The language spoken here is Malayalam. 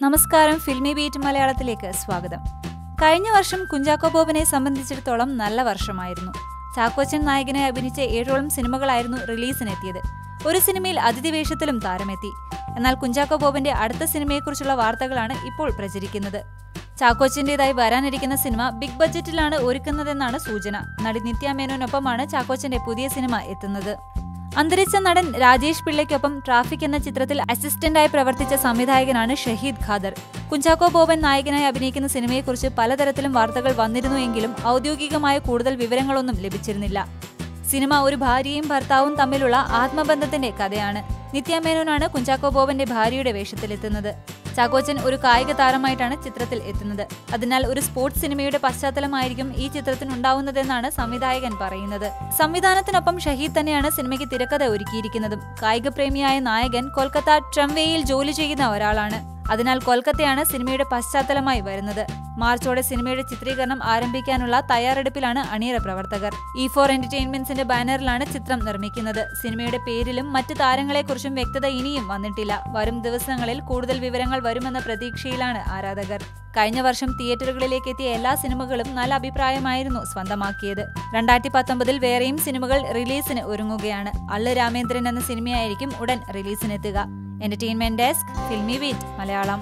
നമസ്കാരം ഫിൽമി ബീറ്റ് മലയാളത്തിലേക്ക് സ്വാഗതം. കഴിഞ്ഞ വർഷം കുഞ്ചാക്കോ ബോബിനെ സംബന്ധിച്ചിടത്തോളം നല്ല വർഷമായിരുന്നു. ചാക്കോച്ചൻ നായകനെ അഭിനയിച്ച ഏഴോളം സിനിമകളായിരുന്നു റിലീസിനെത്തിയത്. ഒരു സിനിമയിൽ അതിഥി വേഷത്തിലും താരമെത്തി. എന്നാൽ കുഞ്ചാക്കോ ബോബിന്റെ അടുത്ത സിനിമയെക്കുറിച്ചുള്ള വാർത്തകളാണ് ഇപ്പോൾ പ്രചരിക്കുന്നത്. ചാക്കോച്ചന്റേതായി വരാനിരിക്കുന്ന സിനിമ ബിഗ് ബജറ്റിലാണ് ഒരുക്കുന്നതെന്നാണ് സൂചന. നടി നിത്യ മേനോനൊപ്പമാണ് ചാക്കോച്ചന്റെ പുതിയ സിനിമ എത്തുന്നത്. അന്തരിച്ച നടൻ രാജേഷ് പിള്ളയ്ക്കൊപ്പം ട്രാഫിക് എന്ന ചിത്രത്തിൽ അസിസ്റ്റന്റായി പ്രവർത്തിച്ച സംവിധായകനാണ് ഷഹീദ് ഖാദർ. കുഞ്ചാക്കോ ബോബൻ നായകനായി അഭിനയിക്കുന്ന സിനിമയെക്കുറിച്ച് പലതരത്തിലും വാർത്തകൾ വന്നിരുന്നുവെങ്കിലും ഔദ്യോഗികമായ കൂടുതൽ വിവരങ്ങളൊന്നും ലഭിച്ചിരുന്നില്ല. സിനിമ ഒരു ഭാര്യയും ഭർത്താവും തമ്മിലുള്ള ആത്മബന്ധത്തിന്റെ കഥയാണ്. നിത്യ മേനോനാണ് കുഞ്ചാക്കോ ബോബന്റെ ഭാര്യയുടെ വേഷത്തിലെത്തുന്നത്. ചാക്കോച്ചൻ ഒരു കായിക താരമായിട്ടാണ് ചിത്രത്തിൽ എത്തുന്നത്. അതിനാൽ ഒരു സ്പോർട്സ് സിനിമയുടെ പശ്ചാത്തലമായിരിക്കും ഈ ചിത്രത്തിന് ഉണ്ടാവുന്നതെന്നാണ് സംവിധായകൻ പറയുന്നത്. സംവിധാനത്തിനൊപ്പം ഷഹീദ് തന്നെയാണ് സിനിമയ്ക്ക് തിരക്കഥ ഒരുക്കിയിരിക്കുന്നതും. കായിക പ്രേമിയായ നായകൻ കൊൽക്കത്ത ട്രംവേയിൽ ജോലി ചെയ്യുന്ന ഒരാളാണ്. അതിനാൽ കൊൽക്കത്തയാണ് സിനിമയുടെ പശ്ചാത്തലമായി വരുന്നത്. മാർച്ചോടെ സിനിമയുടെ ചിത്രീകരണം ആരംഭിക്കാനുള്ള തയ്യാറെടുപ്പിലാണ് അണിയറ പ്രവർത്തകർ. ഇ ഫോർ എന്റർടൈൻമെന്റ്സിന്റെ ബാനറിലാണ് ചിത്രം നിർമ്മിക്കുന്നത്. സിനിമയുടെ പേരിലും മറ്റ് താരങ്ങളെക്കുറിച്ചും വ്യക്തത ഇനിയും വന്നിട്ടില്ല. വരും ദിവസങ്ങളിൽ കൂടുതൽ വിവരങ്ങൾ വരുമെന്ന പ്രതീക്ഷയിലാണ് ആരാധകർ. കഴിഞ്ഞ വർഷം തിയേറ്ററുകളിലേക്ക് എത്തിയ എല്ലാ സിനിമകളും നല്ല അഭിപ്രായമായിരുന്നു സ്വന്തമാക്കിയത്. രണ്ടായിരത്തി പത്തൊമ്പതിൽ വേറെയും സിനിമകൾ റിലീസിന് ഒരുങ്ങുകയാണ്. അള്ളു രാമേന്ദ്രൻ എന്ന സിനിമയായിരിക്കും ഉടൻ റിലീസിനെത്തുക. Entertainment desk Filmibeat Malayalam